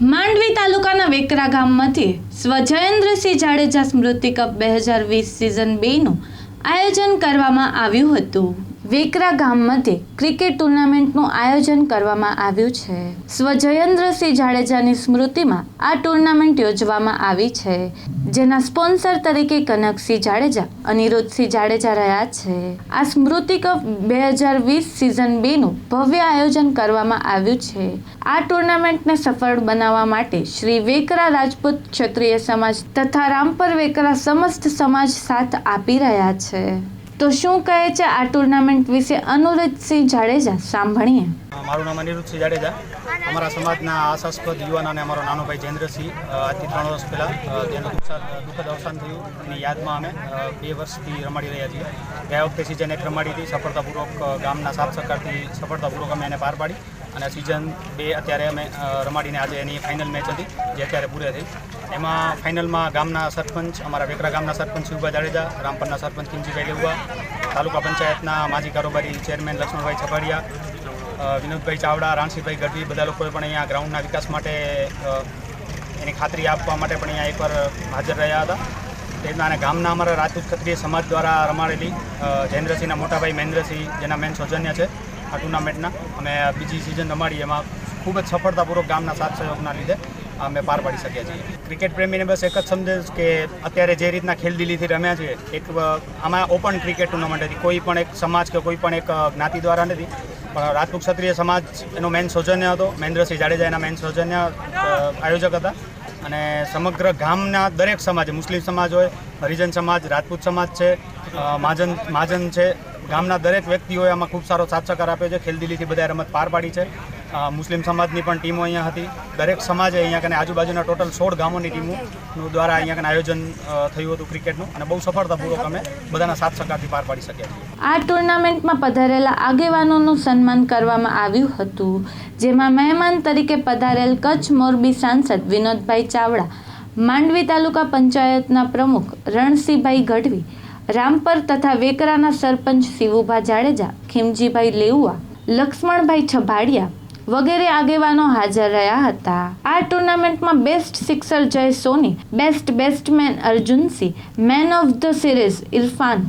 માંડવી તાલુકાના વેકરા ગામમાંથી સ્વજયેન્દ્રસિંહ જાડેજા સ્મૃતિ કપ બે હજાર વીસ સિઝન બેનું આયોજન કરવામાં આવ્યું હતું. વેકરા ગામ મધ્યે ક્રિકેટ ટુર્નામેન્ટનું આયોજન કરવામાં આવ્યું છે. સ્વજયેન્દ્રસિંહ જાડેજાની સ્મૃતિમાં આ ટુર્નામેન્ટ યોજવામાં આવી છે. જેના સ્પોન્સર તરીકે કનકસિંહ જાડેજા, અનિરુદ્ધસિંહ જાડેજા રહ્યા છે. આ સ્મૃતિ કપ બે હજાર વીસ સિઝન બેનું ભવ્ય આયોજન કરવામાં આવ્યું છે. આ ટુર્નામેન્ટને સફળ બનાવવા માટે શ્રી વેકરા રાજપૂત ક્ષત્રિય સમાજ તથા રામપર વેકરા સમસ્ત સમાજ સાથ આપી રહ્યા છે. તો શું કહે છે આ ટુર્નામેન્ટ વિશે અનુરજસિંહ જાડેજા? સાંભળીએ. મારું નામ અનિરુદ્ધસિંહ જાડેજા. અમારા સમાજના આશાસ્પદ યુવાન અને અમારો નાનો ભાઈ જયેન્દ્રસિંહ આજથી ત્રણ વર્ષ પહેલાં તેનું દુઃખદ અવસાન થયું એની યાદમાં અમે બે વર્ષથી રમાડી રહ્યા છીએ. ગયા વખતે સિઝન એક રમાડી હતી. સફળતાપૂર્વક ગામના સાથ સહકારથી સફળતાપૂર્વક અમે એને પાર પાડી અને સિઝન બે અત્યારે અમે રમાડીને આજે એની ફાઇનલ મેચ હતી, જે અત્યારે પૂરે થઈ. એમાં ફાઇનલમાં ગામના સરપંચ, અમારા વેકરા ગામના સરપંચ શિવભા જાડેજા, રામપરના સરપંચ કિંજીભાઈ લેવા તાલુકા પંચાયતના માજી કારોબારી ચેરમેન લક્ષ્મણભાઈ છપાડિયા વિનોદભાઈ ચાવડા, રાણસીભાઈ ગઢવી, બધા લોકોએ પણ અહીંયા ગ્રાઉન્ડના વિકાસ માટે એની ખાતરી આપવા માટે પણ અહીંયા એકવાર હાજર રહ્યા હતા. તે રીતના અને ગામના અમારા રાજપૂત ક્ષત્રિય સમાજ દ્વારા રમાડેલી જયેન્દ્રસિંહના મોટાભાઈ મહેન્દ્રસિંહ, જેના મેન સૌજન્ય છે આ ટુર્નામેન્ટના અમે બીજી સિઝન રમાડી એમાં ખૂબ જ સફળતાપૂર્વક ગામના સાથ સહયોગના લીધે અમે પાર પાડી શક્યા છીએ. ક્રિકેટ પ્રેમીને બસ એક જ સમજે કે અત્યારે જે રીતના ખેલદિલીથી રમ્યા છે એક આમાં ઓપન ક્રિકેટ ટુર્નામેન્ટ હતી. કોઈ પણ એક સમાજ કે કોઈ પણ એક જ્ઞાતિ દ્વારા નથી. પણ રાજપૂત ક્ષત્રિય સમાજ એનો મેન સૌજન્ય હતો. મહેન્દ્રસિંહ જાડેજા એના મેન સૌજન્ય આયોજક હતા. અને સમગ્ર ગામના દરેક સમાજ, મુસ્લિમ સમાજ હોય, હરિજન સમાજ, રાજપૂત સમાજ છે મહાજન મહાજન છે, ગામના દરેક વ્યક્તિઓએ આમાં ખૂબ સારો સાથ સહકાર આપ્યો છે. ખેલદિલીથી બધા રમત પાર પાડી છે. મુસ્લિમ સમાજની પણ ટીમો અહીંયા હતી. દરેક સમાજે અહીંયા કને આજુબાજુના ટોટલ સોળ ગામોની ટીમોનું દ્વારા અહીંયા કને આયોજન થયું હતું ક્રિકેટનું. અને બહુ સફળતાપૂર્વક અમે બધાના સાથ સહકારથી પાર પાડી શક્યા આ ટુર્નામેન્ટમાં પધારેલા આગેવાનોનું સન્માન કરવામાં આવ્યું હતું, જેમાં મહેમાન તરીકે પધારેલ કચ્છ મોરબી સાંસદ વિનોદભાઈ ચાવડા, માંડવી તાલુકા પંચાયતના પ્રમુખ રણસિંહભાઈ ગઢવી, રામપર તથા વેકરાના સરપંચ શિવુભા જાડેજા, ખીમજીભાઈ લેઉઆ લક્ષ્મણભાઈ છભાડિયા વગેરે આગેવાનો હાજર રહ્યા હતા. આ ટુર્નામેન્ટમાં best sixer Jay Soni, best batsman Arjunsinh, man of the series Irfan,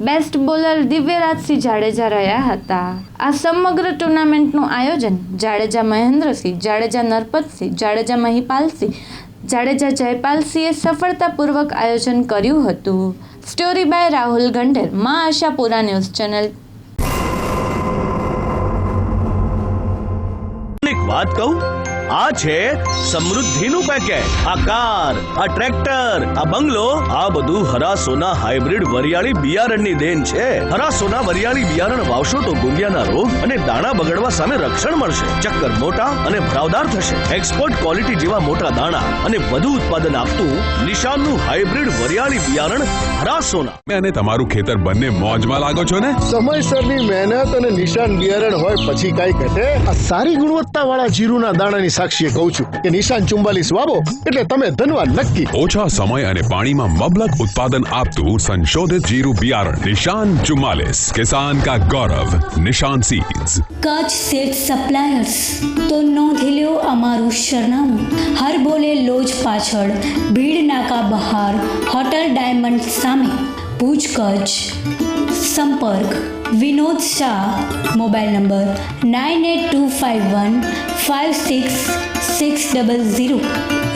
best bowler Divyarajsinh Jadeja રહ્યા હતા. આ સમગ્ર ટુર્નામેન્ટનું આયોજન જાડેજા મહેન્દ્રસિંહ, જાડેજા નરપતસિંહ, જાડેજા મહિપાલસિંહ, જાડેજા જયપાલસિંહે સફળતાપૂર્વક આયોજન કર્યું હતું. સ્ટોરી બાય રાહુલ ગંડેર મા આશાપુરા ન્યૂઝ ચેનલ એક વાત કહું? આ છે સમૃદ્ધિનું પેકેટ આ કાર આ ટ્રેક્ટર આ બંગલો આ બધું હરા સોના હાઇબ્રિડ વરિયાળી બિયારણની દેન છે. હરા સોના વરિયાળી બિયારણ વાવશો તો ગુંગિયાના રોગ અને દાણા બગડવા સામે રક્ષણ મળશે. ચક્કર મોટા અને ભરાવદાર થશે. એક્સપોર્ટ ક્વોલિટી જેવા મોટા દાણા અને વધુ ઉત્પાદન આપતું નિશાનનું હાઇબ્રિડ વરિયાળી બિયારણ હરા સોના અને તમારું ખેતર બંને મોજમાં લાગો છો ને? સમયસરની મહેનત અને નિશાન બિયારણ હોય પછી કઈ ઘટે? આ સારી ગુણવત્તા વાળા જીરુના દાણાની સાક્ષીએ કહું છું કે નિશાન ચુમ્બાલીસ વાવો એટલે તમે ધનવાન નક્કી. ઓછા સમય અને પાણીમાં મબલક ઉત્પાદન આપતું સંશોધિત જીરું બિયારણ નિશાન ચુમ્માલીસ કિસાન કા ગૌરવ નિશાન સીડ્સ કચ્છ સેટ સપ્લાયર્સ તો નોંધી લ્યો અમારું સરનામું. હર બોલે લોજ પાછળ ભીડ નાકા બહાર હોટલ ડાયમંડ સામે. ભુજ કચ્છ સંપર્ક, Vinod Shah, mobile number nine eight two five one five six six double zero.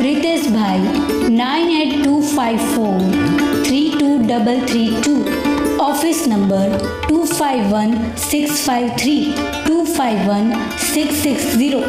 Riteshbhai, nine eight two five four three two double three two. Office number two five one six five three two five one six six zero.